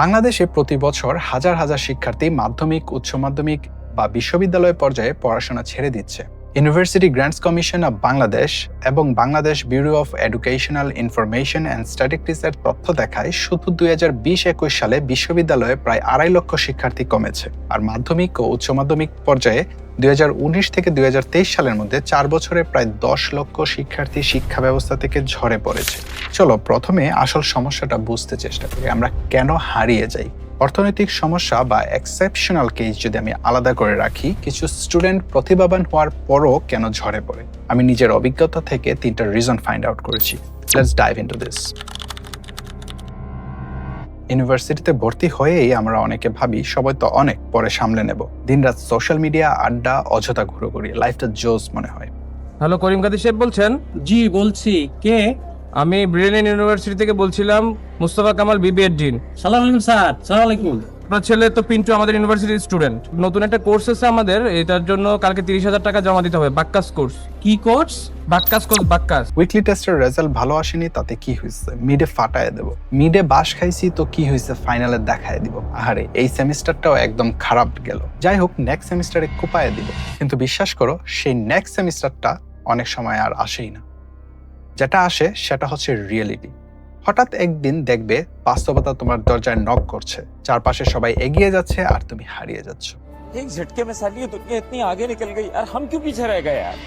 বাংলাদেশে প্রতি বছর হাজার হাজার শিক্ষার্থী মাধ্যমিক, উচ্চ মাধ্যমিক বা বিশ্ববিদ্যালয় পর্যায়ে পড়াশোনা ছেড়ে দিচ্ছে। University Grants Commission of Bangladesh এবং Bangladesh bureau of educational information and স্ট্যাটিস্টিক্সের তথ্য দেখায় শুধু দুই হাজার বিশ একুশ সালে বিশ্ববিদ্যালয়ে প্রায় আড়াই লক্ষ শিক্ষার্থী কমেছে। আর মাধ্যমিক ও উচ্চ মাধ্যমিক পর্যায়ে দু হাজার উনিশ থেকে দুই হাজার তেইশ সালের মধ্যে চার বছরে প্রায় দশ লক্ষ শিক্ষার্থী শিক্ষা ব্যবস্থা থেকে ঝরে পড়েছে। চলো প্রথমে আসল সমস্যাটা বুঝতে চেষ্টা করি, আমরা কেন হারিয়ে যাই? অর্থনৈতিক সমস্যা বা এক্সেপশনাল কেস যদি আমি আলাদা করে রাখি, কিছু স্টুডেন্ট প্রতিভাবান হওয়ার পরও কেন ঝরে পড়ে? আমি নিজের অভিজ্ঞতা থেকে তিনটা রিজন ফাইন্ড আউট করেছি। লেটস ডাইভ ইনটু দিস ইউনিভার্সিটিতে ভর্তি হয়েই আমরা অনেকে ভাবি সবাই তো অনেক পরে সামলে নেব। দিনরাত সোশ্যাল মিডিয়া আড্ডা অযথা ঘুরোঘুরি লাইফটা জোস মনে হয়। হ্যালো করিম কাদি সাহেব বলছেন? জি বলছি। কে? আমি ব্রিটেন ইউনিভার্সিটি থেকে বলছিলাম মুস্তফা কামাল বিবিএড ডিন সালাম আলাইকুম স্যার। সালাম আলাইকুম। আপনার ছেলে তো পিন্টু আমাদের ইউনিভার্সিটির স্টুডেন্ট নতুন একটা কোর্স আছে আমাদের, এটার জন্য কালকে তিরিশ হাজার টাকা জমা দিতে হবে, বাক্কাস কোর্স কি কোর্স বাক্কাস কোর্স বাক্কাস। উইকলি টেস্টের রেজাল্ট ভালো আসেনি, তাতে কি হয়েছে? মিডে ফাটায় দেব। মিডে বাস খাইছি, তো কি হয়েছে? ফাইনালে দেখায় দিব। আহারে, এই সেমিস্টারটাও একদম খারাপ গেল। যাই হোক নেক্সট সেমিস্টারে কোপায় দিব। কিন্তু বিশ্বাস করো, সেই নেক্সট সেমিস্টারটা অনেক সময় আর আসেই না। যেটা আসে, সেটা হচ্ছে রিয়েলিটি হঠাৎ একদিন দেখবে বাস্তবতা তোমার দরজায় নক করছে। চারপাশে সবাই এগিয়ে যাচ্ছে আর তুমি হারিয়ে যাচ্ছ। এক ঝটকে মে সালি দুনিয়া ইতনি আগে নিকল গই আর হাম কিউ পিছে রহ গয়ে? यार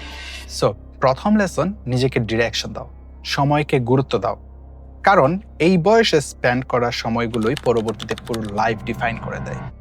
সো প্রথম লেসন নিজেকে ডিরেকশন দাও সময়কে গুরুত্ব দাও। কারণ এই বয়সে স্পেন্ড করা সময়গুলোই পরবর্তীতে পুরো লাইফ ডিফাইন করে দেয়।